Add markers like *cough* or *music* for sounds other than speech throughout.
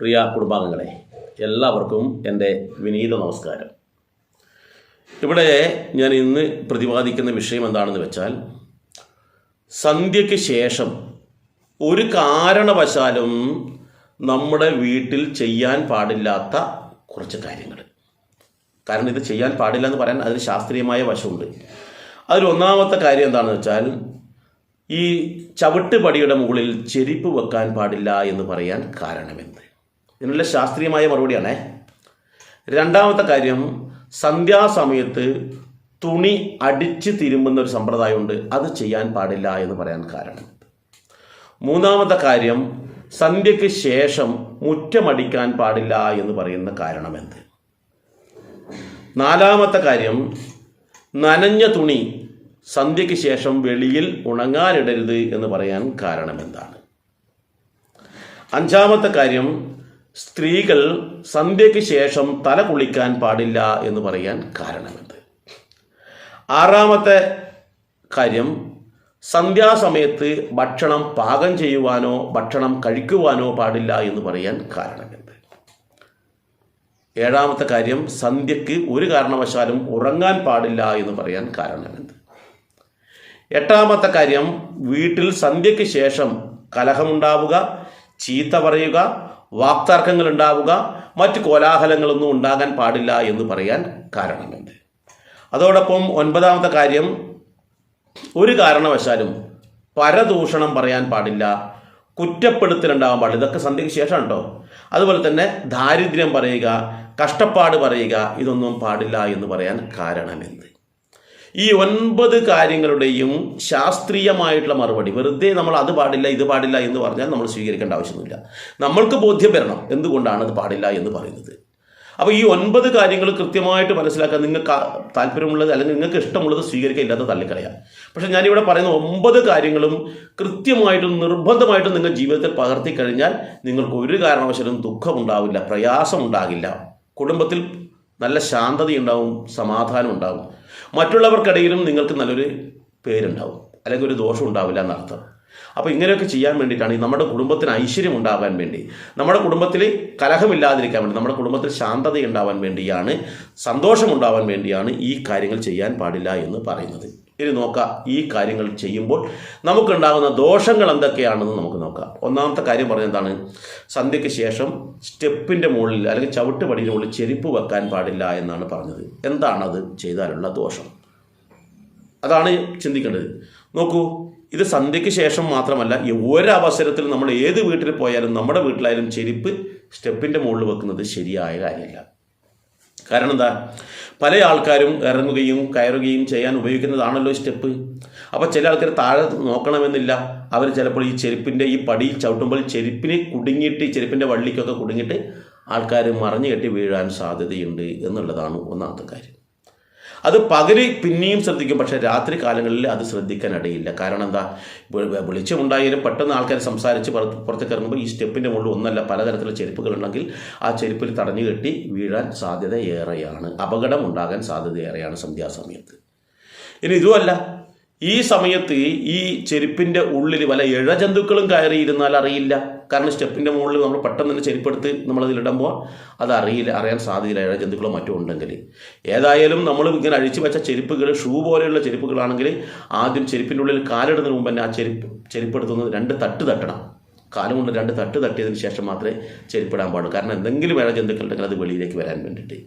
പ്രിയ കുടുംബാംഗങ്ങളെ എല്ലാവർക്കും എന്റെ വിനീത നമസ്കാരം. ഇവിടെ ഞാൻ ഇന്ന് പ്രതിപാദിക്കുന്ന വിഷയം എന്താണെന്ന് വെച്ചാൽ സന്ധ്യയ്ക്ക് ശേഷം ഒരു കാരണവശാലും നമ്മുടെ വീട്ടിൽ ചെയ്യാൻ പാടില്ലാത്ത കുറച്ച് കാര്യങ്ങൾ. കാരണം ഇത് ചെയ്യാൻ പാടില്ല എന്ന് പറയാൻ അതിന് ശാസ്ത്രീയമായ വശമുണ്ട്. അതിൽ ഒന്നാമത്തെ കാര്യം എന്താണെന്ന് വെച്ചാൽ ഈ ചവിട്ടുപടിയുടെ മുകളിൽ ചെരിപ്പ് വെക്കാൻ പാടില്ല എന്ന് പറയാൻ കാരണമെന്ത്? ഇതിനുള്ള ശാസ്ത്രീയമായ മറുപടിയാണേ. രണ്ടാമത്തെ കാര്യം സന്ധ്യാസമയത്ത് തുണി അടിച്ച് തിരുമ്പുന്ന ഒരു സമ്പ്രദായമുണ്ട്. അത് ചെയ്യാൻ പാടില്ല എന്ന് പറയാൻ കാരണം. മൂന്നാമത്തെ കാര്യം സന്ധ്യയ്ക്ക് ശേഷം മുറ്റമടിക്കാൻ പാടില്ല എന്ന് പറയുന്ന കാരണം കാരണമെന്ത്? നാലാമത്തെ കാര്യം നനഞ്ഞ തുണി സന്ധ്യയ്ക്ക് ശേഷം വെളിയിൽ ഉണങ്ങാനിടരുത് എന്ന് പറയാൻ കാരണം എന്താണ് അഞ്ചാമത്തെ കാര്യം സ്ത്രീകൾ സന്ധ്യയ്ക്ക് ശേഷം തല കുളിക്കാൻ പാടില്ല എന്ന് പറയാൻ കാരണമെന്ത്? ആറാമത്തെ കാര്യം സന്ധ്യാസമയത്ത് ഭക്ഷണം പാകം ചെയ്യുവാനോ ഭക്ഷണം കഴിക്കുവാനോ പാടില്ല എന്ന് പറയാൻ കാരണമെന്ത്? ഏഴാമത്തെ കാര്യം സന്ധ്യയ്ക്ക് ഒരു കാരണവശാലും ഉറങ്ങാൻ പാടില്ല എന്ന് പറയാൻ കാരണമെന്ത്? എട്ടാമത്തെ കാര്യം വീട്ടിൽ സന്ധ്യയ്ക്ക് ശേഷം കലഹമുണ്ടാവുക ചീത്ത പറയുക വാക്തർക്കങ്ങൾ ഉണ്ടാവുക മറ്റ് കോലാഹലങ്ങളൊന്നും ഉണ്ടാകാൻ പാടില്ല എന്ന് പറയാൻ കാരണമുണ്ട്. അതോടൊപ്പം ഒൻപതാമത്തെ കാര്യം ഒരു കാരണവശാലും പരദൂഷണം പറയാൻ പാടില്ല കുറ്റപ്പെടുത്തൽ ഉണ്ടാവാൻ പാടില്ല. ഇതൊക്കെ സന്ധ്യയ്ക്ക് ശേഷം കേട്ടോ. അതുപോലെ തന്നെ ദാരിദ്ര്യം പറയുക കഷ്ടപ്പാട് പറയുക ഇതൊന്നും പാടില്ല എന്ന് പറയാൻ കാരണമെന്ത് ഈ ഒൻപത് കാര്യങ്ങളുടെയും ശാസ്ത്രീയമായിട്ടുള്ള മറുപടി. വെറുതെ നമ്മൾ അത് പാടില്ല ഇത് പാടില്ല എന്ന് പറഞ്ഞാൽ നമ്മൾ സ്വീകരിക്കേണ്ട ആവശ്യമൊന്നുമില്ല. നമ്മൾക്ക് ബോധ്യം വരണം എന്തുകൊണ്ടാണ് അത് പാടില്ല എന്ന് പറയുന്നത്. അപ്പോൾ ഈ ഒൻപത് കാര്യങ്ങൾ കൃത്യമായിട്ട് മനസ്സിലാക്കാൻ നിങ്ങൾക്ക് താല്പര്യമുള്ളത് അല്ലെങ്കിൽ നിങ്ങൾക്ക് ഇഷ്ടമുള്ളത് സ്വീകരിക്കുക ഇല്ലാത്ത തള്ളിക്കളയാം. പക്ഷേ ഞാനിവിടെ പറയുന്ന ഒമ്പത് കാര്യങ്ങളും കൃത്യമായിട്ടും നിർബന്ധമായിട്ടും നിങ്ങൾ ജീവിതത്തിൽ പകർത്തി കഴിഞ്ഞാൽ നിങ്ങൾക്ക് ഒരു കാരണവശാലും ദുഃഖമുണ്ടാവില്ല പ്രയാസമുണ്ടാകില്ല. കുടുംബത്തിൽ നല്ല ശാന്തതയുണ്ടാവും സമാധാനം ഉണ്ടാവും മറ്റുള്ളവർക്കിടയിലും നിങ്ങൾക്ക് നല്ലൊരു പേരുണ്ടാവും. അല്ലെങ്കിൽ ഒരു ദോഷം ഉണ്ടാവില്ല എന്നർത്ഥം. അപ്പോൾ ഇങ്ങനെയൊക്കെ ചെയ്യാൻ വേണ്ടിയിട്ടാണ് നമ്മുടെ കുടുംബത്തിന് ഐശ്വര്യം ഉണ്ടാകാൻ വേണ്ടി നമ്മുടെ കുടുംബത്തിൽ കലഹമില്ലാതിരിക്കാൻ വേണ്ടി നമ്മുടെ കുടുംബത്തിൽ ശാന്തത ഉണ്ടാവാൻ വേണ്ടിയാണ് സന്തോഷം ഉണ്ടാവാൻ വേണ്ടിയാണ് ഈ കാര്യങ്ങൾ ചെയ്യാൻ പാടില്ല എന്ന് പറയുന്നത്. ഇനി നോക്കാം ഈ കാര്യങ്ങൾ ചെയ്യുമ്പോൾ നമുക്കുണ്ടാകുന്ന ദോഷങ്ങൾ എന്തൊക്കെയാണെന്ന് നമുക്ക് നോക്കാം. ഒന്നാമത്തെ കാര്യം പറഞ്ഞത് എന്താണ്? സന്ധ്യയ്ക്ക് ശേഷം സ്റ്റെപ്പിന്റെ മുകളിൽ അല്ലെങ്കിൽ ചവിട്ടുപടിയുടെ മുകളിൽ ചെരുപ്പ് വെക്കാൻ പാടില്ല എന്നാണ് പറഞ്ഞത്. എന്താണത് ചെയ്താലുള്ള ദോഷം? അതാണ് ചിന്തിക്കേണ്ടത്. നോക്കൂ ഇത് സന്ധ്യയ്ക്ക് ശേഷം മാത്രമല്ല ഒരവസരത്തിൽ നമ്മൾ ഏത് വീട്ടിൽ പോയാലും നമ്മുടെ വീട്ടിലായാലും ചെരുപ്പ് സ്റ്റെപ്പിന്റെ മുകളിൽ വെക്കുന്നത് ശരിയായ കാര്യമല്ല. കാരണം എന്താ? പല ആൾക്കാരും ഇറങ്ങുകയും കയറുകയും ചെയ്യാൻ ഉപയോഗിക്കുന്നതാണല്ലോ സ്റ്റെപ്പ്. അപ്പോൾ ചില ആൾക്കാർ താഴെ നോക്കണമെന്നില്ല. അവർ ചിലപ്പോൾ ഈ ചെരുപ്പിന്റെ ഈ പടിയിൽ ചവിട്ടുമ്പോൾ ചെരുപ്പിന് കുടുങ്ങിയിട്ട് ഈ ചെരുപ്പിന്റെ വള്ളിക്കൊക്കെ കുടുങ്ങിയിട്ട് ആൾക്കാർ മറിഞ്ഞു കെട്ടി വീഴാൻ സാധ്യതയുണ്ട് എന്നുള്ളതാണ് ഒന്നാമത്തെ കാര്യം. അത് പകൽ പിന്നെയും ശ്രദ്ധിക്കും പക്ഷേ രാത്രി കാലങ്ങളിൽ അത് ശ്രദ്ധിക്കാൻ ഇടയില്ല കാരണം എന്താ? വെളിച്ചമുണ്ടായാലും പെട്ടെന്ന് ആൾക്കാർ സംസാരിച്ച് പുറത്ത് പുറത്തേക്ക് ഇറങ്ങുമ്പോൾ ഈ സ്റ്റെപ്പിന്റെ മുകളിൽ ഒന്നല്ല പലതരത്തിലുള്ള ചെരുപ്പുകൾ ഉണ്ടെങ്കിൽ ആ ചെരുപ്പിൽ തടഞ്ഞു കെട്ടി വീഴാൻ സാധ്യത ഏറെയാണ്. അപകടം ഉണ്ടാകാൻ സാധ്യത ഏറെയാണ് സന്ധ്യാസമയത്ത്. ഇനി ഇതുമല്ല. ഈ സമയത്ത് ഈ ചെരുപ്പിന്റെ ഉള്ളിൽ വല്ല ഇഴജന്തുക്കളും കയറിയിരുന്നാൽ അറിയില്ല. കാരണം സ്റ്റെപ്പിന്റെ മുകളിൽ നമ്മൾ പെട്ടെന്ന് തന്നെ ചെരിപ്പെടുത്ത് നമ്മളതിലിടുമ്പോൾ അത് അറിയില്ല അറിയാൻ സാധ്യതയില്ല. ഇഴജന്തുക്കളോ മറ്റോ ഉണ്ടെങ്കിൽ. ഏതായാലും നമ്മൾ ഇങ്ങനെ അഴിച്ചു വെച്ച ചെരുപ്പുകൾ ഷൂ പോലെയുള്ള ചെരുപ്പുകളാണെങ്കിൽ ആദ്യം ചെരുപ്പിന്റെ ഉള്ളിൽ കാലിടുന്നതിന് മുമ്പ് തന്നെ ആ ചെരുപ്പ് ചെരുപ്പെടുത്തുന്നത് രണ്ട് തട്ട് തട്ടണം. കാലം കൊണ്ട് രണ്ട് തട്ട് തട്ടിയതിന് ശേഷം മാത്രമേ ചെരുപ്പിടാൻ പാടുള്ളൂ. കാരണം എന്തെങ്കിലും ഇഴ ജന്തുക്കളുണ്ടെങ്കിൽ അത് വെളിയിലേക്ക് വരാൻ വേണ്ടിയിട്ട്.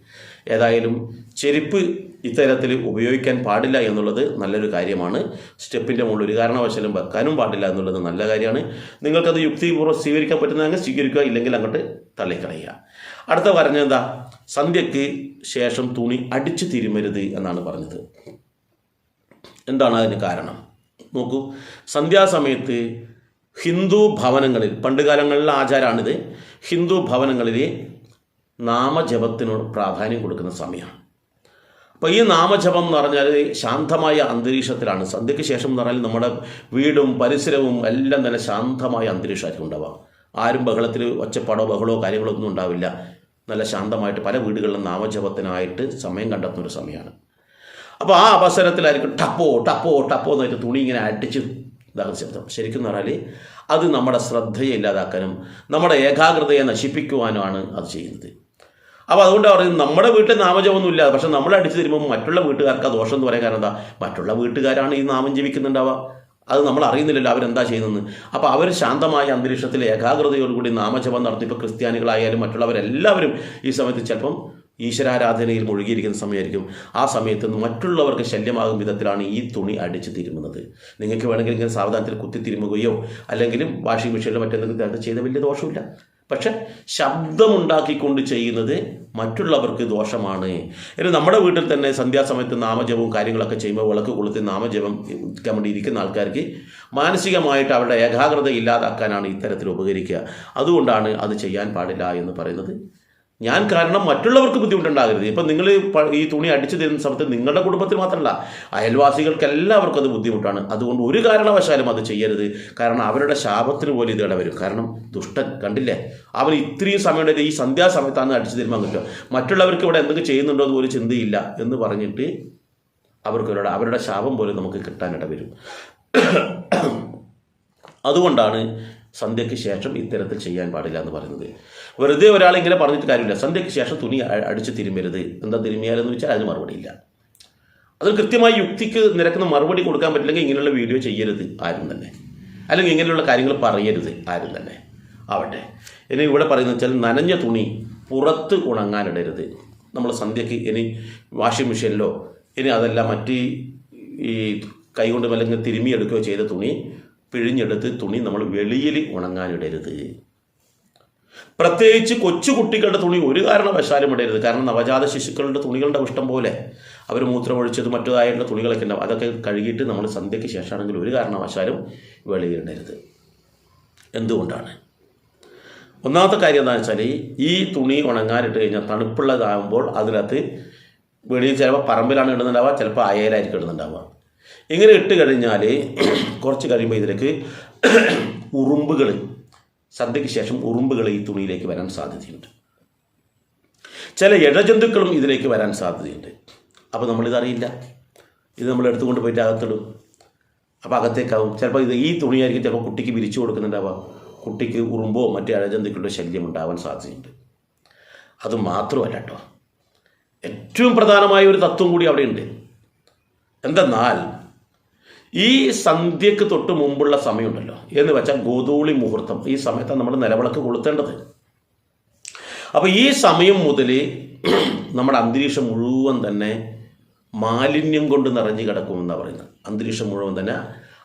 ഏതായാലും ചെരുപ്പ് ഇത്തരത്തിൽ ഉപയോഗിക്കാൻ പാടില്ല എന്നുള്ളത് നല്ലൊരു കാര്യമാണ്. സ്റ്റെപ്പിന്റെ മുകളിൽ ഒരു കാരണവശാലും വെക്കാനും പാടില്ല എന്നുള്ളത് നല്ല കാര്യമാണ്. നിങ്ങൾക്കത് യുക്തിപൂർവം സ്വീകരിക്കാൻ പറ്റുന്നതെങ്കിൽ സ്വീകരിക്കുക ഇല്ലെങ്കിൽ അങ്ങോട്ട് തള്ളിക്കളയുക. അടുത്ത പറഞ്ഞത് എന്താ? സന്ധ്യയ്ക്ക് ശേഷം തുണി അടിച്ചു തിരുമരുത് എന്നാണ് പറഞ്ഞത്. എന്താണ് അതിന് കാരണം? നോക്കൂ സന്ധ്യാസമയത്ത് ഹിന്ദു ഭവനങ്ങളിൽ പണ്ട് കാലങ്ങളിലെ ആചാരമാണിത് ഹിന്ദു ഭവനങ്ങളിൽ നാമജപത്തിനോട് പ്രാധാന്യം കൊടുക്കുന്ന സമയമാണ്. അപ്പോൾ ഈ നാമജപം എന്ന് പറഞ്ഞാൽ ശാന്തമായ അന്തരീക്ഷത്തിലാണ്. സന്ധ്യയ്ക്ക് ശേഷം എന്ന് പറഞ്ഞാൽ നമ്മുടെ വീടും പരിസരവും എല്ലാം തന്നെ ശാന്തമായ അന്തരീക്ഷമായിരിക്കും ഉണ്ടാവുക. ആരും ബഹളത്തിൽ ഒച്ചപ്പാടോ ബഹളോ കാര്യങ്ങളോ ഒന്നും ഉണ്ടാവില്ല. നല്ല ശാന്തമായിട്ട് പല വീടുകളിലും നാമജപത്തിനായിട്ട് സമയം കണ്ടെത്തുന്ന ഒരു സമയമാണ്. അപ്പോൾ ആ അവസരത്തിലായിരിക്കും ടപ്പോ ടപ്പോ ടപ്പോ എന്നായിട്ട് തുണി ഇങ്ങനെ അടിച്ച് ഇതാണ് ശബ്ദം. ശരിക്കും പറഞ്ഞാൽ അത് നമ്മുടെ ശ്രദ്ധയെ ഇല്ലാതാക്കാനും നമ്മുടെ ഏകാഗ്രതയെ നശിപ്പിക്കുവാനുമാണ് അത് ചെയ്യുന്നത്. അപ്പോൾ അതുകൊണ്ട് പറയുന്നത് നമ്മുടെ വീട്ടിൽ നാമജപമൊന്നുമില്ല. പക്ഷെ നമ്മൾ അടിച്ചു തരുമ്പോൾ മറ്റുള്ള വീട്ടുകാർക്ക് ആ ദോഷം എന്ന് പറയാൻ കാരണം എന്താ? മറ്റുള്ള വീട്ടുകാരാണ് ഈ നാമം ജപിക്കുന്നുണ്ടാവുക. അത് നമ്മൾ അറിയുന്നില്ലല്ലോ അവരെന്താ ചെയ്യുന്നത് അപ്പോൾ അവർ ശാന്തമായ അന്തരീക്ഷത്തിൽ ഏകാഗ്രതയോടുകൂടി നാമജപം നടത്തി ഇപ്പോൾ ക്രിസ്ത്യാനികളായാലും മറ്റുള്ളവരെല്ലാവരും ഈ സമയത്ത് ചിലപ്പം ഈശ്വരാരാധനയിൽ മുഴുകിയിരിക്കുന്ന സമയമായിരിക്കും. ആ സമയത്ത് മറ്റുള്ളവർക്ക് ശല്യമാകും വിധത്തിലാണ് ഈ തുണി അടിച്ച് തിരുമുന്നത്. നിങ്ങൾക്ക് വേണമെങ്കിൽ ഇങ്ങനെ സാവധാനത്തിൽ കുത്തി തിരുമുകയോ അല്ലെങ്കിൽ വാഷിംഗ് മെഷീനിലോ മറ്റെന്തെങ്കിലും ചെയ്ത വലിയ ദോഷമില്ല. പക്ഷെ ശബ്ദമുണ്ടാക്കിക്കൊണ്ട് ചെയ്യുന്നത് മറ്റുള്ളവർക്ക് ദോഷമാണ്. ഇനി നമ്മുടെ വീട്ടിൽ തന്നെ സന്ധ്യാസമയത്ത് നാമജപവും കാര്യങ്ങളൊക്കെ ചെയ്യുമ്പോൾ വിളക്ക് കൊളുത്തി നാമജപം വേണ്ടി ഇരിക്കുന്ന ആൾക്കാർക്ക് മാനസികമായിട്ട് അവരുടെ ഏകാഗ്രത ഇല്ലാതാക്കാനാണ് ഇത്തരത്തിൽ ഉപകരിക്കുക. അതുകൊണ്ടാണ് അത് ചെയ്യാൻ പാടില്ല എന്ന് പറയുന്നത്. ഞാൻ കാരണം മറ്റുള്ളവർക്ക് ബുദ്ധിമുട്ടുണ്ടാകരുത്. ഇപ്പം നിങ്ങൾ ഈ തുണി അടിച്ചു തരുന്ന സമയത്ത് നിങ്ങളുടെ കുടുംബത്തിൽ മാത്രമല്ല അയൽവാസികൾക്ക് എല്ലാവർക്കും അത് ബുദ്ധിമുട്ടാണ്. അതുകൊണ്ട് ഒരു കാരണവശാലും അത് ചെയ്യരുത്. കാരണം അവരുടെ ശാപത്തിന് പോലും ഇത് ഇടവരും. കാരണം ദുഷ്ടൻ കണ്ടില്ലേ? അവൻ ഇത്രയും സമയം ഈ സന്ധ്യാസമയത്താണ് അടിച്ചു തരുമ്പോൾ കിട്ടുക. മറ്റുള്ളവർക്ക് ഇവിടെ എന്തൊക്കെ ചെയ്യുന്നുണ്ടോ എന്ന് ഒരു ചിന്തയില്ല എന്ന് പറഞ്ഞിട്ട് അവർക്ക് അവരുടെ ശാപം പോലും നമുക്ക് കിട്ടാനിട വരും അതുകൊണ്ടാണ് സന്ധ്യയ്ക്ക് ശേഷം ഇത്തരത്തിൽ ചെയ്യാൻ പാടില്ല എന്ന് പറയുന്നത്. വെറുതെ ഒരാൾ ഇങ്ങനെ പറഞ്ഞിട്ട് കാര്യമില്ല. സന്ധ്യയ്ക്ക് ശേഷം തുണി അടിച്ച് തിരുമ്പരുത് എന്താ തിരുമ്മിയാലെന്ന് വെച്ചാൽ അതിന് മറുപടിയില്ല അതിൽ കൃത്യമായി യുക്തിക്ക് നിരക്കുന്ന മറുപടി കൊടുക്കാൻ പറ്റില്ലെങ്കിൽ ഇങ്ങനെയുള്ള വീഡിയോ ചെയ്യരുത് ആരും തന്നെ. അല്ലെങ്കിൽ ഇങ്ങനെയുള്ള കാര്യങ്ങൾ പറയരുത് ആരും തന്നെ. ആവട്ടെ. ഇനി ഇവിടെ പറയുന്നത് വെച്ചാൽ നനഞ്ഞ തുണി പുറത്ത് ഉണങ്ങാനിടരുത് നമ്മൾ സന്ധ്യയ്ക്ക് ഇനി വാഷിംഗ് മെഷീനിലോ ഇനി അതല്ല മറ്റ് ഈ കൈകൊണ്ട് അല്ലെങ്കിൽ തിരുമ്മിയെടുക്കുകയോ ചെയ്ത തുണി പിഴിഞ്ഞെടുത്ത് തുണി നമ്മൾ വെളിയിൽ ഉണങ്ങാനിടരുത് പ്രത്യേകിച്ച് കൊച്ചുകുട്ടികളുടെ തുണി ഒരു കാരണവശാലും ഇടരുത്. കാരണം നവജാത ശിശുക്കളുടെ തുണികളുടെ ഇഷ്ടം പോലെ അവർ മൂത്രമൊഴിച്ചത് മറ്റതായിട്ടുള്ള തുണികളൊക്കെ ഉണ്ടാവും. അതൊക്കെ കഴുകിയിട്ട് നമ്മൾ സന്ധ്യയ്ക്ക് ശേഷമാണെങ്കിൽ ഒരു കാരണവശാലും വെളിയിടരുത് എന്തുകൊണ്ടാണ്? ഒന്നാമത്തെ കാര്യം എന്താണെന്ന് വെച്ചാൽ ഈ തുണി ഉണങ്ങാനിട്ട് കഴിഞ്ഞാൽ തണുപ്പുള്ളതാകുമ്പോൾ അതിനകത്ത് വെളിയിൽ ചിലപ്പോൾ പറമ്പിലാണ് ഇടുന്നുണ്ടാവുക ചിലപ്പോൾ അയലായിരിക്കും ഇടുന്നുണ്ടാവുക. ഇങ്ങനെ ഇട്ട് കഴിഞ്ഞാൽ *clears throat* കുറച്ച് കഴിയുമ്പോൾ ഇതിലേക്ക് *clears throat* ഉറുമ്പുകൾ സദ്യയ്ക്ക് ശേഷം ഉറുമ്പുകൾ ഈ തുണിയിലേക്ക് വരാൻ സാധ്യതയുണ്ട്. ചില ഇഴജന്തുക്കളും ഇതിലേക്ക് വരാൻ സാധ്യതയുണ്ട്. അപ്പോൾ നമ്മളിതറിയില്ല. ഇത് നമ്മൾ എടുത്തുകൊണ്ട് പോയിട്ട് അകത്തിടും. അപ്പോൾ അകത്തേക്കാവും. ചിലപ്പോൾ ഇത് ഈ തുണിയായിരിക്കും ചിലപ്പോൾ കുട്ടിക്ക് വിരിച്ചു കൊടുക്കുന്നുണ്ടാവാം. കുട്ടിക്ക് ഉറുമ്പോ മറ്റു ഇഴജന്തുക്കളുടെ ശല്യം ഉണ്ടാവാൻ സാധ്യതയുണ്ട്. അത് മാത്രമല്ല കേട്ടോ. ഏറ്റവും പ്രധാനമായ ഒരു തത്വം കൂടി അവിടെയുണ്ട്. എന്തെന്നാൽ ഈ സന്ധ്യക്ക് തൊട്ട് മുമ്പുള്ള സമയമുണ്ടല്ലോ. എന്ന് വെച്ചാൽ ഗോതൂളി മുഹൂർത്തം. ഈ സമയത്താണ് നമ്മൾ നിലവിളക്ക് കൊളുത്തേണ്ടത്. അപ്പോൾ ഈ സമയം മുതൽ *clears throat* നമ്മുടെ അന്തരീക്ഷം മുഴുവൻ തന്നെ മാലിന്യം കൊണ്ട് നിറഞ്ഞു കിടക്കുമെന്നാണ് പറയുന്നത്. അന്തരീക്ഷം മുഴുവൻ തന്നെ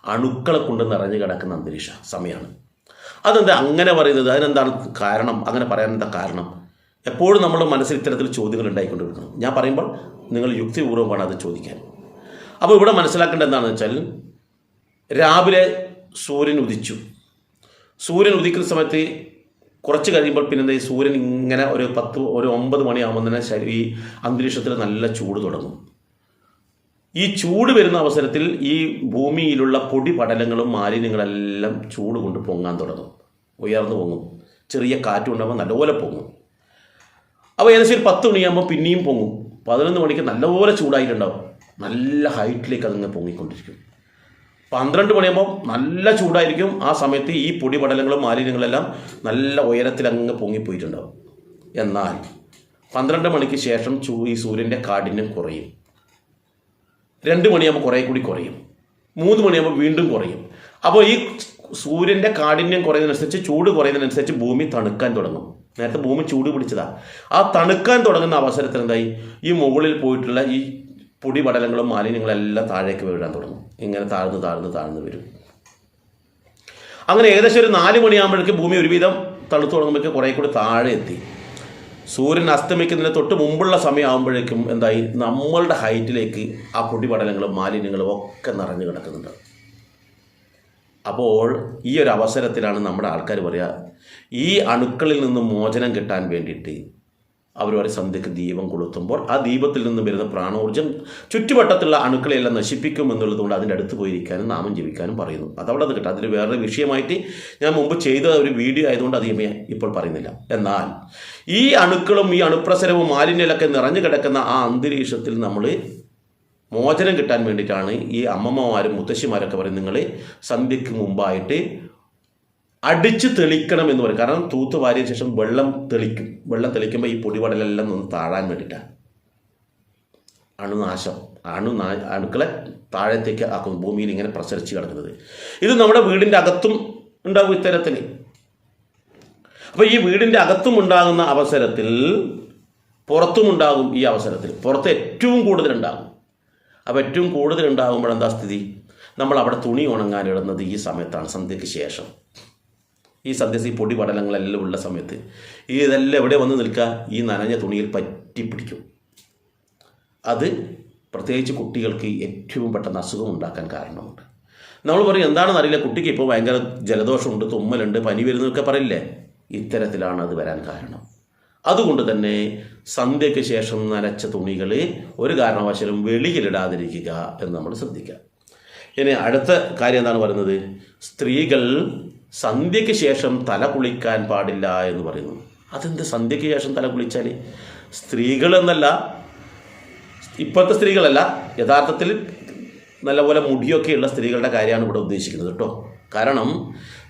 അണുക്കളെ കൊണ്ട് നിറഞ്ഞു കിടക്കുന്ന അന്തരീക്ഷ സമയമാണ് അതെന്താ? അങ്ങനെ പറയുന്നത്. അതിനെന്താണ് കാരണം? അങ്ങനെ പറയാൻ എന്താ കാരണം? എപ്പോഴും നമ്മൾ മനസ്സിൽ ഇത്തരത്തിൽ ചോദ്യങ്ങൾ ഉണ്ടായിക്കൊണ്ടിരിക്കണം ഞാൻ പറയുമ്പോൾ നിങ്ങൾ യുക്തിപൂർവമാണ് അത് ചോദിക്കാൻ. അപ്പോൾ ഇവിടെ മനസ്സിലാക്കേണ്ട എന്താണെന്ന് വെച്ചാൽ രാവിലെ സൂര്യൻ ഉദിച്ചു. സൂര്യൻ ഉദിക്കുന്ന സമയത്ത് കുറച്ച് കഴിയുമ്പോൾ പിന്നെ എന്താ ഈ സൂര്യൻ ഇങ്ങനെ ഒരു പത്ത് ഒരു ഒമ്പത് മണിയാകുമ്പോൾ തന്നെ ഈ അന്തരീക്ഷത്തിൽ നല്ല ചൂട് തുടങ്ങും. ഈ ചൂട് വരുന്ന അവസരത്തിൽ ഈ ഭൂമിയിലുള്ള പൊടി പടലങ്ങളും മാലിന്യങ്ങളെല്ലാം ചൂട് കൊണ്ട് പൊങ്ങാൻ തുടങ്ങും. ഉയർന്നു പൊങ്ങും. ചെറിയ കാറ്റുണ്ടാകുമ്പോൾ നല്ലപോലെ പൊങ്ങും. അപ്പോൾ ഏകദേശം ഒരു പത്ത് മണിയാകുമ്പോൾ പിന്നെയും പൊങ്ങും. പതിനൊന്ന് മണിക്ക് നല്ലപോലെ ചൂടായിട്ടുണ്ടാവും. നല്ല ഹൈറ്റിലേക്ക് അതിങ്ങനെ പൊങ്ങിക്കൊണ്ടിരിക്കും. പന്ത്രണ്ട് മണിയാകുമ്പോൾ നല്ല ചൂടായിരിക്കും. ആ സമയത്ത് ഈ പൊടി പടലങ്ങളും മാലിന്യങ്ങളെല്ലാം നല്ല ഉയരത്തിൽ അങ്ങ് പൊങ്ങിപ്പോയിട്ടുണ്ടാവും. എന്നാൽ പന്ത്രണ്ട് മണിക്ക് ശേഷം ചൂ ഈ സൂര്യന്റെ കാഠിന്യം കുറയും. രണ്ട് മണിയാകുമ്പോൾ കുറേ കൂടി കുറയും. മൂന്ന് മണിയാകുമ്പോൾ വീണ്ടും കുറയും. അപ്പോൾ ഈ സൂര്യന്റെ കാഠിന്യം കുറയുന്നതിനനുസരിച്ച് ചൂട് കുറയുന്നതിനനുസരിച്ച് ഭൂമി തണുക്കാൻ തുടങ്ങും. നേരത്തെ ഭൂമി ചൂട് പിടിച്ചതാണ് ആ തണുക്കാൻ തുടങ്ങുന്ന അവസരത്തിൽ എന്തായി ഈ മുകളിൽ പോയിട്ടുള്ള ഈ പൊടി മാലിന്യങ്ങളും മാലിന്യങ്ങളെല്ലാം താഴേക്ക് വീഴാൻ തുടങ്ങും. ഇങ്ങനെ താഴ്ന്ന് താഴ്ന്ന് താഴ്ന്ന് വരും. അങ്ങനെ ഏകദേശം ഒരു നാല് മണിയാകുമ്പോഴേക്കും ഭൂമി ഒരുവിധം തണുത്തു തുടങ്ങുമ്പോഴേക്കും കുറേ കൂടി താഴെ എത്തി. സൂര്യൻ അസ്തമിക്കുന്നതിന് തൊട്ട് മുമ്പുള്ള സമയമാകുമ്പോഴേക്കും എന്തായി? നമ്മളുടെ ഹൈറ്റിലേക്ക് ആ പൊടിപടലങ്ങളും മാലിന്യങ്ങളും ഒക്കെ നിറഞ്ഞു കിടക്കുന്നുണ്ട്. അപ്പോൾ ഈ ഒരു അവസരത്തിലാണ് നമ്മുടെ ആൾക്കാർ പറയുക ഈ അണുക്കളിൽ നിന്ന് മോചനം കിട്ടാൻ വേണ്ടിയിട്ട് അവർ ഒരു സന്ധ്യക്ക് ദീപം കൊളുത്തുമ്പോൾ ആ ദീപത്തിൽ നിന്ന് വരുന്ന പ്രാണോർജം ചുറ്റുവട്ടത്തുള്ള അണുക്കളെയെല്ലാം നശിപ്പിക്കും എന്നുള്ളതുകൊണ്ട് അതിന്റെ അടുത്ത് പോയിരിക്കാനും നാമം ജപിക്കാനും പറയുന്നു. അതവിടെ അത് കിട്ടും. അതിൽ വേറൊരു വിഷയമായിട്ട് ഞാൻ മുമ്പ് ചെയ്ത ഒരു വീഡിയോ ആയതുകൊണ്ട് അത് ഇപ്പോൾ പറയുന്നില്ല. എന്നാൽ ഈ അണുക്കളും ഈ അണുപ്രസരവും മാലിന്യമൊക്കെ നിറഞ്ഞു കിടക്കുന്ന ആ അന്തരീക്ഷത്തിൽ നമ്മൾ മോചനം കിട്ടാൻ വേണ്ടിയിട്ടാണ് ഈ അമ്മമ്മമാരും മുത്തശ്ശിമാരൊക്കെ പറയുന്നത്. നിങ്ങൾ സന്ധ്യയ്ക്ക് മുമ്പായിട്ട് അടിച്ച് തെളിക്കണം എന്ന് പറയും. കാരണം തൂത്ത് വാരിയ ശേഷം വെള്ളം തെളിക്കും. വെള്ളം തെളിക്കുമ്പോൾ ഈ പൊടിപടലെല്ലാം ഒന്ന് താഴാൻ വേണ്ടിയിട്ടാണ് അണുനാശം. അണു അണുക്കളെ താഴത്തേക്ക് ആക്കുന്നു. ഭൂമിയിൽ ഇങ്ങനെ പ്രസരിച്ച് കിടക്കുന്നത്. ഇത് നമ്മുടെ വീടിന്റെ അകത്തും ഉണ്ടാവും ഇത്തരത്തിൽ അപ്പോൾ ഈ വീടിന്റെ അകത്തും ഉണ്ടാകുന്ന അവസരത്തിൽ പുറത്തും ഉണ്ടാകും ഈ അവസരത്തിൽ. പുറത്ത് ഏറ്റവും കൂടുതൽ ഉണ്ടാകും. അപ്പോൾ ഏറ്റവും കൂടുതൽ ഉണ്ടാകുമ്പോൾ എന്താ സ്ഥിതി? നമ്മൾ അവിടെ തുണി ഉണങ്ങാനിടുന്നത് ഈ സമയത്താണ്. സന്ധ്യയ്ക്ക് ശേഷം. ഈ സദ്യസ് ഈ പൊടി പടലങ്ങളെല്ലാം ഉള്ള സമയത്ത് ഈ ഇതെല്ലാം എവിടെ വന്ന് നിൽക്കുക ഈ നനഞ്ഞ തുണിയിൽ പറ്റി പിടിക്കും. അത് പ്രത്യേകിച്ച് കുട്ടികൾക്ക് ഏറ്റവും പെട്ടെന്ന് അസുഖം ഉണ്ടാക്കാൻ കാരണമുണ്ട്. നമ്മൾ പറയും എന്താണെന്ന് അറിയില്ല കുട്ടിക്ക് ഇപ്പോൾ ഭയങ്കര ജലദോഷമുണ്ട് തുമ്മലുണ്ട് പനി വരുന്നതൊക്കെ പറയില്ലേ? ഇത്തരത്തിലാണ് അത് വരാൻ കാരണം. അതുകൊണ്ട് തന്നെ സന്ധ്യയ്ക്ക് ശേഷം നനച്ച തുണികൾ ഒരു കാരണവശാലും വെളിയിലിടാതിരിക്കുക എന്ന് നമ്മൾ ശ്രദ്ധിക്കുക. ഇനി അടുത്ത കാര്യം എന്താണ് പറയുന്നത്? സ്ത്രീകൾ സന്ധ്യയ്ക്ക് ശേഷം തല കുളിക്കാൻ പാടില്ല എന്ന് പറയുന്നു. അതെന്ത് സന്ധ്യയ്ക്ക് ശേഷം തല കുളിച്ചാൽ സ്ത്രീകൾ എന്നല്ല ഇപ്പോഴത്തെ സ്ത്രീകളല്ല യഥാർത്ഥത്തിൽ നല്ലപോലെ മുടിയൊക്കെയുള്ള സ്ത്രീകളുടെ കാര്യമാണ് ഇവിടെ ഉദ്ദേശിക്കുന്നത് കേട്ടോ. കാരണം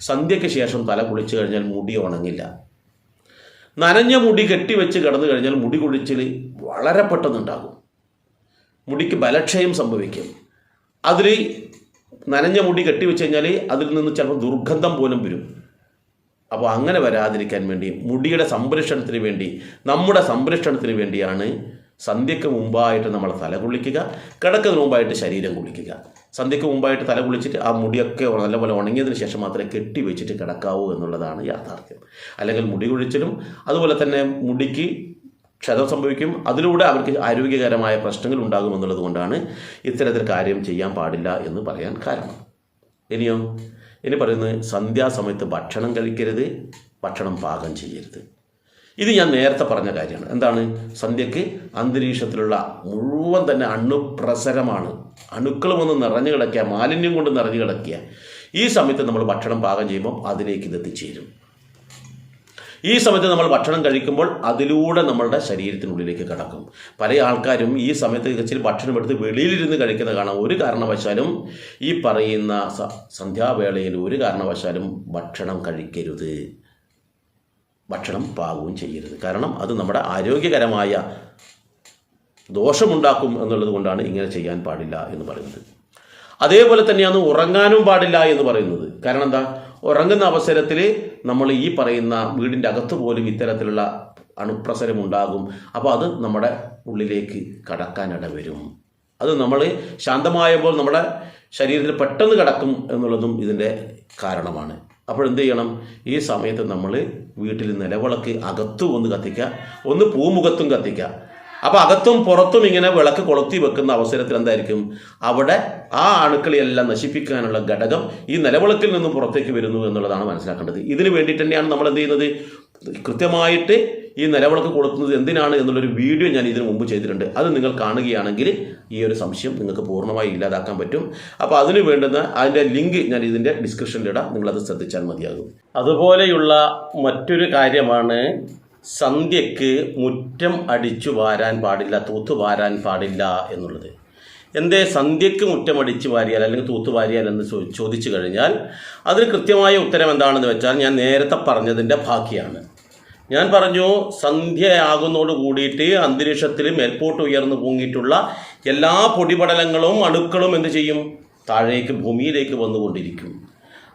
സന്ധ്യയ്ക്ക് ശേഷം തല കുളിച്ചു കഴിഞ്ഞാൽ മുടി ഉണങ്ങില്ല. നനഞ്ഞ മുടി കെട്ടിവെച്ച് കിടന്നു കഴിഞ്ഞാൽ മുടി കുളിച്ചിൽ വളരെ പെട്ടെന്നുണ്ടാകും. മുടിക്ക് ബലക്ഷയം സംഭവിക്കും. അതിൽ നനഞ്ഞ മുടി കെട്ടിവെച്ച് കഴിഞ്ഞാൽ അതിൽ നിന്ന് ചിലപ്പോൾ ദുർഗന്ധം പോലും വരും. അപ്പോൾ അങ്ങനെ വരാതിരിക്കാൻ വേണ്ടി മുടിയുടെ സംരക്ഷണത്തിന് വേണ്ടി നമ്മുടെ സംരക്ഷണത്തിന് വേണ്ടിയാണ് സന്ധ്യയ്ക്ക് മുമ്പായിട്ട് നമ്മൾ തല കുളിക്കുക കിടക്കുന്നതിന് മുമ്പായിട്ട് ശരീരം കുളിക്കുക. സന്ധ്യയ്ക്ക് മുമ്പായിട്ട് തല കുളിച്ചിട്ട് ആ മുടിയൊക്കെ നല്ലപോലെ ഉണങ്ങിയതിന് ശേഷം മാത്രമേ കെട്ടി വെച്ചിട്ട് കിടക്കാവൂ എന്നുള്ളതാണ് യാഥാർത്ഥ്യം. അല്ലെങ്കിൽ മുടി കുഴിച്ചിലും അതുപോലെ തന്നെ മുടിക്ക് ക്ഷതം സംഭവിക്കും അതിലൂടെ അവർക്ക് ആരോഗ്യകരമായ പ്രശ്നങ്ങൾ ഉണ്ടാകും എന്നുള്ളത് കൊണ്ടാണ് ഇത്തരത്തിൽ കാര്യം ചെയ്യാൻ പാടില്ല എന്ന് പറയാൻ കാരണം. ഇനിയോ? ഇനി പറയുന്നത് സന്ധ്യാസമയത്ത് ഭക്ഷണം കഴിക്കരുത് ഭക്ഷണം പാകം ചെയ്യരുത്. ഇത് ഞാൻ നേരത്തെ പറഞ്ഞ കാര്യമാണ്. എന്താണ്? സന്ധ്യക്ക് അന്തരീക്ഷത്തിലുള്ള മുഴുവൻ തന്നെ അണുപ്രസരമാണ്. അണുക്കൾ വന്ന് നിറഞ്ഞു കിടക്കുക മാലിന്യം കൊണ്ട് നിറഞ്ഞു കിടക്കുക. ഈ സമയത്ത് നമ്മൾ ഭക്ഷണം പാകം ചെയ്യുമ്പോൾ അതിലേക്ക് ഇത് എത്തിച്ചേരും. ഈ സമയത്ത് നമ്മൾ ഭക്ഷണം കഴിക്കുമ്പോൾ അതിലൂടെ നമ്മളുടെ ശരീരത്തിനുള്ളിലേക്ക് കടക്കും. പല ആൾക്കാരും ഈ സമയത്ത് ഇച്ചിരി ഭക്ഷണം എടുത്ത് വെളിയിലിരുന്ന് കഴിക്കുന്ന കാണാം ഒരു കാരണവശാലും ഈ പറയുന്ന സന്ധ്യാവേളയിൽ ഒരു കാരണവശാലും ഭക്ഷണം കഴിക്കരുത്. ഭക്ഷണം പാകവും ചെയ്യരുത്. കാരണം അത് നമ്മുടെ ആരോഗ്യകരമായ ദോഷമുണ്ടാക്കും എന്നുള്ളത് കൊണ്ടാണ് ഇങ്ങനെ ചെയ്യാൻ പാടില്ല എന്ന് പറയുന്നത്. അതേപോലെ തന്നെയാണ് ഉറങ്ങാനും പാടില്ല എന്ന് പറയുന്നത്. കാരണം എന്താ? ഉറങ്ങുന്ന അവസരത്തിൽ നമ്മൾ ഈ പറയുന്ന വീടിന്റെ അകത്ത് പോലും ഇത്തരത്തിലുള്ള അണുപ്രസരം ഉണ്ടാകും അപ്പോൾ അത് നമ്മുടെ ഉള്ളിലേക്ക് കടക്കാനിട വരും അത് നമ്മൾ ശാന്തമായപ്പോൾ നമ്മുടെ ശരീരത്തിൽ പെട്ടെന്ന് കിടക്കും എന്നുള്ളതും ഇതിന്റെ കാരണമാണ്. അപ്പോൾ എന്ത് ചെയ്യണം ഈ സമയത്ത് നമ്മൾ വീട്ടിൽ നിലവിളക്ക് അകത്തും ഒന്ന് കത്തിക്കുക ഒന്ന് പൂമുഖത്തും കത്തിക്കുക. അപ്പോൾ അകത്തും പുറത്തും ഇങ്ങനെ വിളക്ക് കൊളുത്തി വെക്കുന്ന അവസരത്തിൽ എന്തായിരിക്കും? അവിടെ ആ അണുക്കളെയെല്ലാം നശിപ്പിക്കാനുള്ള ഘടകം ഈ നിലവിളക്കിൽ നിന്നും പുറത്തേക്ക് വരുന്നു എന്നുള്ളതാണ് മനസ്സിലാക്കേണ്ടത്. ഇതിന് വേണ്ടിയിട്ട് തന്നെയാണ് നമ്മൾ എന്ത് ചെയ്യുന്നത്? കൃത്യമായിട്ട് ഈ നിലവിളക്ക് കൊളുത്തുന്നത് എന്തിനാണ് എന്നുള്ളൊരു വീഡിയോ ഞാൻ ഇതിനു മുമ്പ് ചെയ്തിട്ടുണ്ട്. അത് നിങ്ങൾ കാണുകയാണെങ്കിൽ ഈ ഒരു സംശയം നിങ്ങൾക്ക് പൂർണമായി ഇല്ലാതാക്കാൻ പറ്റും. അപ്പോൾ അതിന് വേണ്ടുന്ന അതിന്റെ ലിങ്ക് ഞാൻ ഇതിന്റെ ഡിസ്ക്രിപ്ഷനിലിടാം നിങ്ങളത് ശ്രദ്ധിച്ചാൽ മതിയാകും. അതുപോലെയുള്ള മറ്റൊരു കാര്യമാണ് സന്ധ്യക്ക് മുറ്റം അടിച്ചു വാരാൻ പാടില്ല തൂത്തു വാരാൻ പാടില്ല എന്നുള്ളത്. എന്തേ സന്ധ്യക്ക് മുറ്റം അടിച്ചു വാരിയാൽ അല്ലെങ്കിൽ തൂത്തു വാരിയാൽ എന്ന് ചോദിച്ചു കഴിഞ്ഞാൽ അതിന് കൃത്യമായ ഉത്തരം എന്താണെന്ന് വെച്ചാൽ ഞാൻ നേരത്തെ പറഞ്ഞതിന്റെ ബാക്കിയാണ്. ഞാൻ പറഞ്ഞു സന്ധ്യയാകുന്നതോട് കൂടിയിട്ട് അന്തരീക്ഷത്തിൽ മേൽപോട്ട് ഉയർന്നു പൊങ്ങിയിട്ടുള്ള എല്ലാ പൊടിപടലങ്ങളും അടുക്കളും എന്ത് ചെയ്യും? താഴേക്ക് ഭൂമിയിലേക്ക് വന്നുകൊണ്ടിരിക്കും.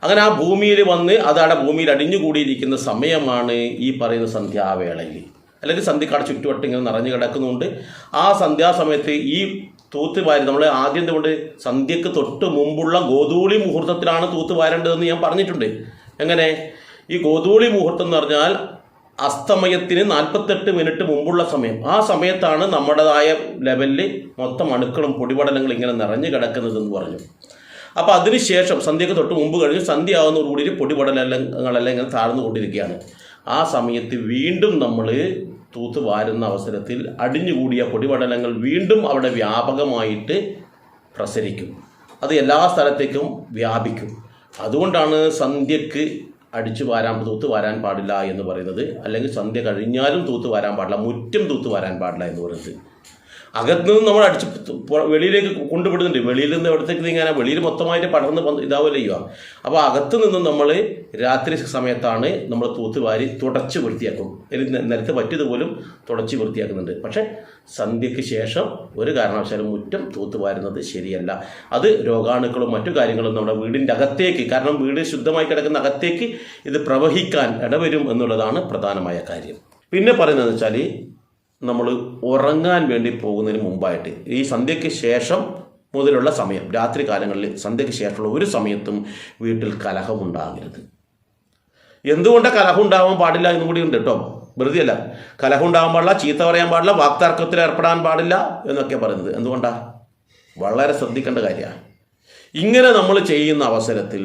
അങ്ങനെ ആ ഭൂമിയിൽ വന്ന് അതവിടെ ഭൂമിയിൽ അടിഞ്ഞുകൂടിയിരിക്കുന്ന സമയമാണ് ഈ പറയുന്ന സന്ധ്യാവേളയിൽ. അല്ലെങ്കിൽ സന്ധ്യക്കാട് ചുറ്റുവട്ടം ഇങ്ങനെ നിറഞ്ഞു കിടക്കുന്നുണ്ട്. ആ സന്ധ്യാസമയത്ത് ഈ തൂത്ത് വാരി നമ്മൾ ആദ്യം കൊണ്ട് സന്ധ്യക്ക് തൊട്ട് മുമ്പുള്ള ഗോതൂളി മുഹൂർത്തത്തിലാണ് തൂത്ത് വാരേണ്ടതെന്ന് ഞാൻ പറഞ്ഞിട്ടുണ്ട്. എങ്ങനെ? ഈ ഗോതൂളി മുഹൂർത്തം എന്ന് പറഞ്ഞാൽ അസ്തമയത്തിന് നാൽപ്പത്തെട്ട് മിനിറ്റ് മുമ്പുള്ള സമയം. ആ സമയത്താണ് നമ്മുടേതായ ലെവലിൽ മൊത്തം അണുക്കളും പൊടിപടലങ്ങളും ഇങ്ങനെ നിറഞ്ഞു കിടക്കുന്നതെന്ന് പറഞ്ഞു. അപ്പോൾ അതിനുശേഷം സന്ധ്യക്ക് തൊട്ട് മുമ്പ് കഴിഞ്ഞ് സന്ധ്യ ഒരു പൊടിപടലങ്ങളെല്ലാം ഇങ്ങനെ താഴ്ന്നു കൊണ്ടിരിക്കുകയാണ്. ആ സമയത്ത് വീണ്ടും നമ്മൾ തൂത്ത് വാരുന്ന അവസരത്തിൽ അടിഞ്ഞുകൂടിയ പൊടിപടലങ്ങൾ വീണ്ടും അവിടെ വ്യാപകമായിട്ട് പ്രസരിക്കും. അത് എല്ലാ സ്ഥലത്തേക്കും വ്യാപിക്കും. അതുകൊണ്ടാണ് സന്ധ്യക്ക് അടിച്ചു വാരാൻ തൂത്ത് വാരാൻ പാടില്ല എന്ന് പറയുന്നത്. അല്ലെങ്കിൽ സന്ധ്യ കഴിഞ്ഞാലും തൂത്ത് വാരാൻ പാടില്ല മുറ്റം തൂത്ത് വാരാൻ പാടില്ല എന്ന് പറയുന്നത്. അകത്ത് നിന്ന് നമ്മൾ അടിച്ച് വെളിയിലേക്ക് കൊണ്ടുവിടുന്നുണ്ട്. വെളിയിൽ നിന്ന് എവിടത്തേക്ക് നീങ്ങാനാ? വെളിയിൽ മൊത്തമായിട്ട് പടർന്ന് പന്ത് ഇതാവല്ലോ ചെയ്യുക. അപ്പോൾ അകത്ത് നിന്നും നമ്മൾ രാത്രി സമയത്താണ് നമ്മൾ തൂത്തുവാരി തുടച്ച് വൃത്തിയാക്കും. നിലത്ത് പറ്റിയത് പോലും തുടച്ച് വൃത്തിയാക്കുന്നുണ്ട്. പക്ഷേ സന്ധ്യയ്ക്ക് ശേഷം ഒരു കാരണവശാലും മുറ്റം തൂത്തുവാരുന്നത് ശരിയല്ല. അത് രോഗാണുക്കളും മറ്റു കാര്യങ്ങളും നമ്മുടെ വീടിന്റെ അകത്തേക്ക് കാരണം വീട് ശുദ്ധമായി കിടക്കുന്ന അകത്തേക്ക് ഇത് പ്രവഹിക്കാൻ ഇടവരും എന്നുള്ളതാണ് പ്രധാനമായ കാര്യം. പിന്നെ പറയുന്നത് വെച്ചാൽ നമ്മൾ ഉറങ്ങാൻ വേണ്ടി പോകുന്നതിന് മുമ്പായിട്ട് ഈ സന്ധ്യയ്ക്ക് ശേഷം മുതലുള്ള സമയം രാത്രി കാലങ്ങളിൽ സന്ധ്യയ്ക്ക് ശേഷമുള്ള ഒരു സമയത്തും വീട്ടിൽ കലഹമുണ്ടാകരുത്. എന്തുകൊണ്ട് കലഹം ഉണ്ടാവാൻ പാടില്ല എന്നും കൂടി ഉണ്ട് കേട്ടോ. വെറുതെ അല്ല കലഹം ഉണ്ടാവാൻ പാടില്ല ചീത്ത പറയാൻ പാടില്ല വാക്തർക്കത്തിൽ ഏർപ്പെടാൻ പാടില്ല എന്നൊക്കെ പറയുന്നത്. എന്തുകൊണ്ടാണ് വളരെ ശ്രദ്ധിക്കേണ്ട കാര്യമാണ്. ഇങ്ങനെ നമ്മൾ ചെയ്യുന്ന അവസരത്തിൽ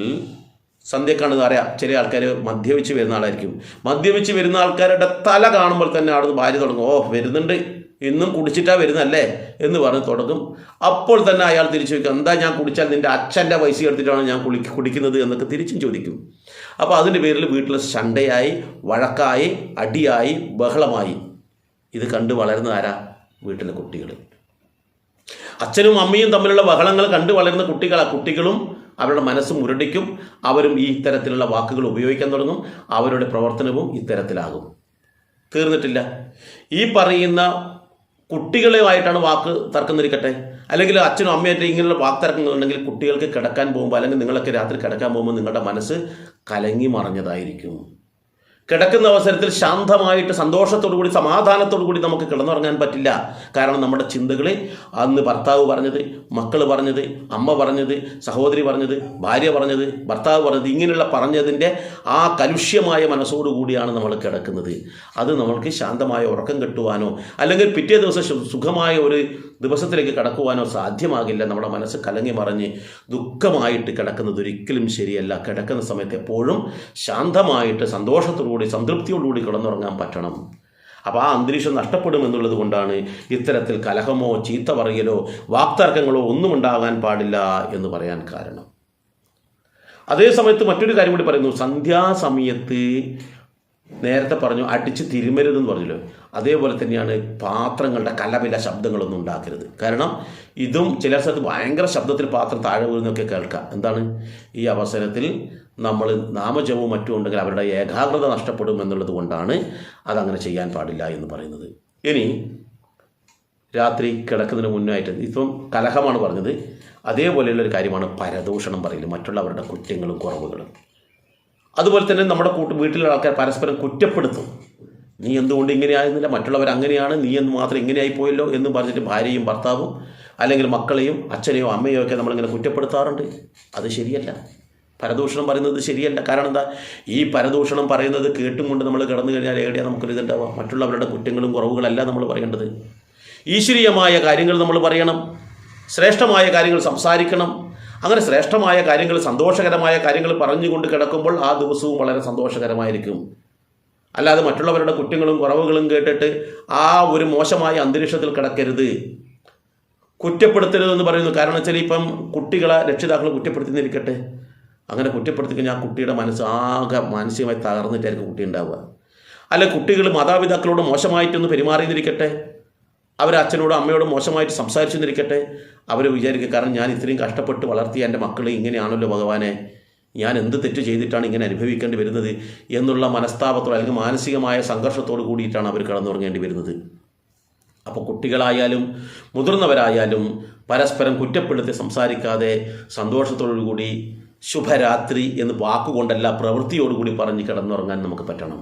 സന്ധ്യക്കാണ് അറിയാം ചില ആൾക്കാർ മദ്യപിച്ച് വരുന്ന ആളായിരിക്കും. മദ്യപിച്ച് വരുന്ന ആൾക്കാരുടെ തല കാണുമ്പോൾ തന്നെ അവിടുന്ന് ഭാര്യ തുടങ്ങും ഓ വരുന്നുണ്ട്. ഇന്നും കുടിച്ചിട്ടാ വരുന്നല്ലേ? എന്ന് പറഞ്ഞ് തുടങ്ങും. അപ്പോൾ തന്നെ അയാൾ തിരിച്ചു ചോദിക്കും എന്താ ഞാൻ കുടിച്ചാൽ നിന്റെ അച്ഛന്റെ പൈസ എടുത്തിട്ടാണ് ഞാൻ കുളി കുടിക്കുന്നത്? എന്നൊക്കെ തിരിച്ചും ചോദിക്കും. അപ്പോൾ അതിന്റെ പേരിൽ വീട്ടിൽ ശണ്ടയായി വഴക്കായി അടിയായി ബഹളമായി. ഇത് കണ്ട് വളരുന്ന ആരാ? വീട്ടിലെ കുട്ടികൾ. അച്ഛനും അമ്മയും തമ്മിലുള്ള ബഹളങ്ങൾ കണ്ടു വളരുന്ന കുട്ടികൾ ആ കുട്ടികളും അവരുടെ മനസ്സ് മുരടിക്കും അവരും ഈ ഇത്തരത്തിലുള്ള വാക്കുകൾ ഉപയോഗിക്കാൻ തുടങ്ങും. അവരുടെ പ്രവർത്തനവും ഇത്തരത്തിലാകും. തീർന്നിട്ടില്ല. ഈ പറയുന്ന കുട്ടികളുമായിട്ടാണ് വാക്ക് തർക്കം നിൽക്കട്ടെ അല്ലെങ്കിൽ അച്ഛനും അമ്മയായിട്ട് ഇങ്ങനെയുള്ള വാക്ക് തർക്കങ്ങളുണ്ടെങ്കിൽ കുട്ടികൾക്ക് കിടക്കാൻ പോകുമ്പോൾ അല്ലെങ്കിൽ നിങ്ങളൊക്കെ രാത്രി കിടക്കാൻ പോകുമ്പോൾ നിങ്ങളുടെ മനസ്സ് കലങ്ങി മറഞ്ഞതായിരിക്കും. കിടക്കുന്ന അവസരത്തിൽ ശാന്തമായിട്ട് സന്തോഷത്തോടു കൂടി സമാധാനത്തോടു കൂടി നമുക്ക് കിടന്നുറങ്ങാൻ പറ്റില്ല. കാരണം നമ്മുടെ ചിന്തകളിൽ അന്ന് ഭർത്താവ് പറഞ്ഞത് മക്കൾ പറഞ്ഞത് അമ്മ പറഞ്ഞത് സഹോദരി പറഞ്ഞത് ഭാര്യ പറഞ്ഞത് ഭർത്താവ് പറഞ്ഞത് ഇങ്ങനെയുള്ള പറഞ്ഞതിന്റെ ആ കലുഷ്യമായ മനസ്സോടു കൂടിയാണ് നമ്മൾ കിടക്കുന്നത്. അത് നമ്മൾക്ക് ശാന്തമായ ഉറക്കം കിട്ടുവാനോ അല്ലെങ്കിൽ പിറ്റേ ദിവസം സുഖമായ ഒരു ദിവസത്തിലേക്ക് കിടക്കുവാനോ സാധ്യമാകില്ല. നമ്മുടെ മനസ്സ് കലങ്ങി മറിഞ്ഞ് ദുഃഖമായിട്ട് കിടക്കുന്നത് ഒരിക്കലും ശരിയല്ല. കിടക്കുന്ന സമയത്ത് എപ്പോഴും ശാന്തമായിട്ട് സന്തോഷത്തോടുകൂടി സംതൃപ്തിയോടുകൂടി കിടന്നുറങ്ങാൻ പറ്റണം. അപ്പോൾ ആ അന്തരീക്ഷം നഷ്ടപ്പെടും എന്നുള്ളത് കൊണ്ടാണ് ഇത്തരത്തിൽ കലഹമോ ചീത്ത പറയലോ വാക്തർക്കങ്ങളോ ഒന്നും ഉണ്ടാകാൻ പാടില്ല എന്ന് പറയാൻ കാരണം. അതേ സമയത്ത് മറ്റൊരു കാര്യം കൂടി പറയുന്നു. സന്ധ്യാസമയത്ത് നേരത്തെ പറഞ്ഞു അടിച്ച് തിരുമരുതെന്ന് പറഞ്ഞല്ലോ? അതേപോലെ തന്നെയാണ് പാത്രങ്ങളുടെ കലപില ശബ്ദങ്ങളൊന്നും ഉണ്ടാക്കരുത്. കാരണം ഇതും ചില സ്ഥലത്ത് ഭയങ്കര ശബ്ദത്തിൽ പാത്രം താഴെ വീഴുന്നൊക്കെ കേൾക്കാം. എന്താണ്? ഈ അവസരത്തിൽ നമ്മൾ നാമജപവും മറ്റും ഉണ്ടെങ്കിൽ അവരുടെ ഏകാഗ്രത നഷ്ടപ്പെടും എന്നുള്ളത് കൊണ്ടാണ് അതങ്ങനെ ചെയ്യാൻ പാടില്ല എന്ന് പറയുന്നത്. ഇനി രാത്രി കിടക്കുന്നതിന് മുന്നായിട്ട് ഇപ്പം കലഹമാണ് പറഞ്ഞത്. അതേപോലെയുള്ള ഒരു കാര്യമാണ് പരദൂഷണം പറയൽ മറ്റുള്ളവരുടെ കുറ്റങ്ങളും കുറവുകളും. അതുപോലെ തന്നെ നമ്മുടെ കൂട്ട് വീട്ടിലുള്ള ആൾക്കാർ പരസ്പരം കുറ്റപ്പെടുത്തും. നീ എന്തുകൊണ്ട് ഇങ്ങനെ ആയിരുന്നില്ല മറ്റുള്ളവർ അങ്ങനെയാണ് നീ എന്ന് മാത്രം ഇങ്ങനെയായി പോയല്ലോ എന്ന് പറഞ്ഞിട്ട് ഭാര്യയും ഭർത്താവും അല്ലെങ്കിൽ മക്കളെയും അച്ഛനെയോ അമ്മയോ ഒക്കെ നമ്മളിങ്ങനെ കുറ്റപ്പെടുത്താറുണ്ട്. അത് ശരിയല്ല. പരദൂഷണം പറയുന്നത് ശരിയല്ല. കാരണം എന്താ? ഈ പരദൂഷണം പറയുന്നത് കേട്ടും കൊണ്ട് നമ്മൾ കിടന്നു കഴിഞ്ഞാൽ എവിടെയാണ് നമുക്കൊരു ഇതുണ്ടാവുക മറ്റുള്ളവരുടെ കുറ്റങ്ങളും കുറവുകളല്ല നമ്മൾ പറയേണ്ടത്. ഈശ്വരീയമായ കാര്യങ്ങൾ നമ്മൾ പറയണം. ശ്രേഷ്ഠമായ കാര്യങ്ങൾ സംസാരിക്കണം. അങ്ങനെ ശ്രേഷ്ഠമായ കാര്യങ്ങൾ സന്തോഷകരമായ കാര്യങ്ങൾ പറഞ്ഞുകൊണ്ട് കിടക്കുമ്പോൾ ആ ദിവസവും വളരെ സന്തോഷകരമായിരിക്കും. അല്ലാതെ മറ്റുള്ളവരുടെ കുറ്റങ്ങളും കുറവുകളും കേട്ടിട്ട് ആ ഒരു മോശമായ അന്തരീക്ഷത്തിൽ കിടക്കരുത്. കുറ്റപ്പെടുത്തരുത് എന്ന് പറയുന്നു. കാരണം വെച്ചാൽ ഇപ്പം കുട്ടികളെ രക്ഷിതാക്കൾ കുറ്റപ്പെടുത്തിന്നിരിക്കട്ടെ. അങ്ങനെ കുറ്റപ്പെടുത്തി ആ കുട്ടിയുടെ മനസ്സ് ആകെ മാനസികമായി തകർന്നിട്ടായിരിക്കും കുട്ടി ഉണ്ടാവുക. അല്ല കുട്ടികൾ മാതാപിതാക്കളോട് മോശമായിട്ടൊന്ന് പെരുമാറിയെന്നിരിക്കട്ടെ അവർ അച്ഛനോടും അമ്മയോടും മോശമായിട്ട് സംസാരിച്ചെന്നിരിക്കട്ടെ. അവർ വിചാരിക്കുക കാരണം ഞാൻ ഇത്രയും കഷ്ടപ്പെട്ട് വളർത്തിയ എന്റെ മക്കൾ ഇങ്ങനെയാണല്ലോ ഭഗവാനെ. ഞാൻ എന്ത് തെറ്റ് ചെയ്തിട്ടാണ് ഇങ്ങനെ അനുഭവിക്കേണ്ടി വരുന്നത് എന്നുള്ള മനസ്താപത്തോടെ അല്ലെങ്കിൽ മാനസികമായ സംഘർഷത്തോട് കൂടിയിട്ടാണ് അവർ കടന്നുറങ്ങേണ്ടി വരുന്നത്. അപ്പോൾ കുട്ടികളായാലും മുതിർന്നവരായാലും പരസ്പരം കുറ്റപ്പെടുത്തി സംസാരിക്കാതെ സന്തോഷത്തോടു കൂടി ശുഭരാത്രി എന്ന് വാക്കുകൊണ്ടല്ല പ്രവൃത്തിയോടുകൂടി പറഞ്ഞ് കിടന്നുറങ്ങാൻ നമുക്ക് പറ്റണം.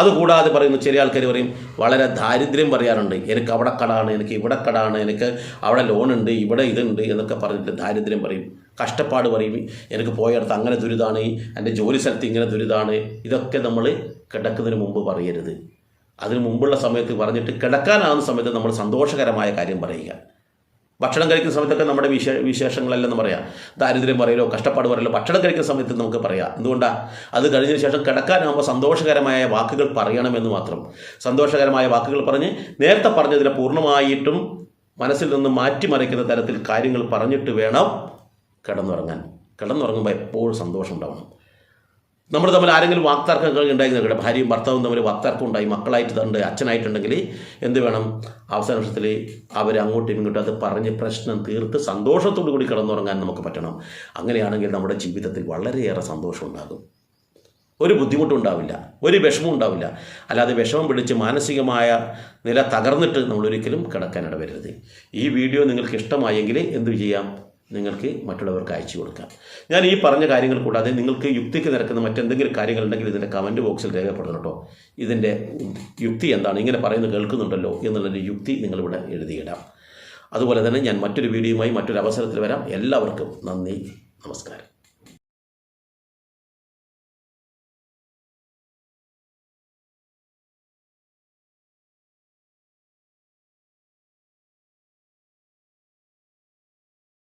അതുകൂടാതെ പറയുന്നു ചില ആൾക്കാർ പറയും വളരെ ദാരിദ്ര്യം പറയാറുണ്ട്. എനിക്ക് അവിടെ കടാണ് എനിക്ക് ഇവിടെ കടാണ് എനിക്ക് അവിടെ ലോണുണ്ട് ഇവിടെ ഇതുണ്ട് എന്നൊക്കെ പറഞ്ഞിട്ട് ദാരിദ്ര്യം പറയും. കഷ്ടപ്പാട് പറയും എനിക്ക് പോയടത്ത് അങ്ങനെ ദുരിതമാണ് എന്റെ ജോലി സ്ഥലത്ത് ഇങ്ങനെ ദുരിതമാണ് ഇതൊക്കെ നമ്മൾ കിടക്കുന്നതിന് മുമ്പ് പറയരുത്. അതിന് മുമ്പുള്ള സമയത്ത് പറഞ്ഞിട്ട് കിടക്കാനാകുന്ന സമയത്ത് നമ്മൾ സന്തോഷകരമായ കാര്യം പറയുക. ഭക്ഷണം കഴിക്കുന്ന സമയത്തൊക്കെ നമ്മുടെ വിശേ വിശേഷങ്ങളല്ലെന്ന് പറയാം. ദാരിദ്ര്യം പറയലോ കഷ്ടപ്പാട് പറയലോ ഭക്ഷണം കഴിക്കുന്ന സമയത്ത് നമുക്ക് പറയാം. എന്തുകൊണ്ടാണ് അത് കഴിഞ്ഞതിന് ശേഷം കിടക്കാനാകുമ്പോൾ സന്തോഷകരമായ വാക്കുകൾ പറയണമെന്ന് മാത്രം. സന്തോഷകരമായ വാക്കുകൾ പറഞ്ഞ് നേരത്തെ പറഞ്ഞതിനെ പൂർണമായിട്ടും മനസ്സിൽ നിന്ന് മാറ്റിമറിക്കുന്ന തരത്തിൽ കാര്യങ്ങൾ പറഞ്ഞിട്ട് വേണം കിടന്നുറങ്ങാൻ. കിടന്നുറങ്ങുമ്പോൾ എപ്പോഴും സന്തോഷം ഉണ്ടാവണം. നമ്മൾ തമ്മിൽ ആരെങ്കിലും വാക്തർക്കങ്ങൾ ഉണ്ടായി നിൽക്കട്ടെ. ഭാര്യയും ഭർത്താവും തമ്മിൽ വാക്തർക്കം ഉണ്ടായി. മക്കളായിട്ടുണ്ട് അച്ഛനായിട്ടുണ്ടെങ്കിൽ എന്ത് വേണം? അവസാന വർഷത്തിൽ അവർ അങ്ങോട്ടും ഇങ്ങോട്ടും അത് പറഞ്ഞ് പ്രശ്നം തീർത്ത് സന്തോഷത്തോടു കൂടി കിടന്നുറങ്ങാൻ നമുക്ക് പറ്റണം. അങ്ങനെയാണെങ്കിൽ നമ്മുടെ ജീവിതത്തിൽ വളരെയേറെ സന്തോഷം ഉണ്ടാകും. ഒരു ബുദ്ധിമുട്ടും ഉണ്ടാവില്ല. ഒരു വിഷമവും ഉണ്ടാവില്ല. അല്ലാതെ വിഷമം പിടിച്ച് മാനസികമായ നില തകർന്നിട്ട് നമ്മൾ ഒരിക്കലും ഈ വീഡിയോ നിങ്ങൾക്ക് ഇഷ്ടമായെങ്കിൽ എന്തു ചെയ്യാം? നിങ്ങൾക്ക് മറ്റുള്ളവർക്ക് അയച്ചു കൊടുക്കാം. ഞാൻ ഈ പറഞ്ഞ കാര്യങ്ങൾ കൂടാതെ നിങ്ങൾക്ക് യുക്തിക്ക് നിരക്കുന്ന മറ്റെന്തെങ്കിലും കാര്യങ്ങളുണ്ടെങ്കിൽ ഇതിന്റെ കമന്റ് ബോക്സിൽ രേഖപ്പെടുത്തണം കേട്ടോ. ഇതിന്റെ യുക്തി എന്താണ്? ഇങ്ങനെ പറയുന്നത് കേൾക്കുന്നുണ്ടല്ലോ എന്നുള്ളൊരു യുക്തി നിങ്ങളിവിടെ എഴുതിയിടാം. അതുപോലെ തന്നെ ഞാൻ മറ്റൊരു വീഡിയോയുമായി മറ്റൊരു അവസരത്തിൽ വരാം. എല്ലാവർക്കും നന്ദി. നമസ്കാരം.